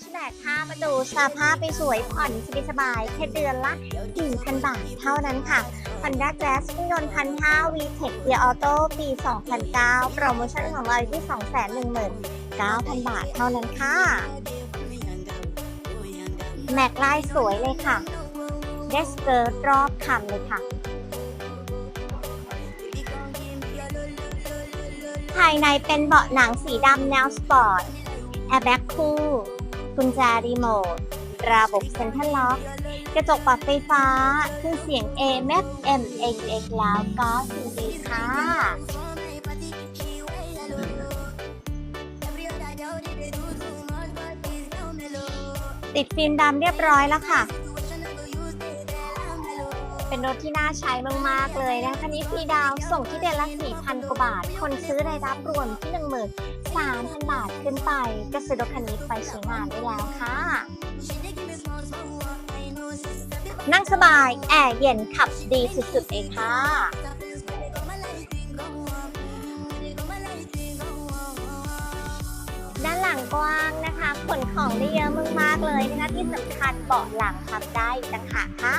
ชแบกค่าประตูสภาพไปสวยผ่อนสบายแค่เดือนละ 1,000 บาทเท่านั้นค่ะ Honda Jazz เครื่องยนต์พันห้า VTEC Gear Auto ปี 2009 โปรโมชั่นของเราอยู่ที่ 219,000 บาทเท่านั้นค่ะ แม็กลายสวยเลยค่ะเดสเกิร์ตรอบคันเลยค่ะภายในเป็นเบาะหนังสีดำแนวสปอร์ตแอร์แบ็กคู่ กุญแจรีโมท ระบบเซ็นทรัลล็อก กระจกปรับไฟฟ้าเครื่องเสียง AM FM AUX แล้วก็ CD ค่ะ ติดฟิล์มดำเรียบร้อยแล้วค่ะ เป็นรถที่น่าใช้มาก ๆ เลยนะคะคันนี้ฟรีดาวส่งที่เดือนละ4,000 กว่าบาท คนซื้อรายรับรวมที่ 3,000 บาทขึ้นไป ก็ซื้อรถคันนี้ไปใช้งานได้แล้วค่ะ นั่งสบายแอร์เย็นขับดีสุดๆเองค่ะด้านหลังกว้างนะคะขนของได้เยอะมากๆเลยนะคะที่สำคัญเบาะหลังพับได้ต่างหากค่ะ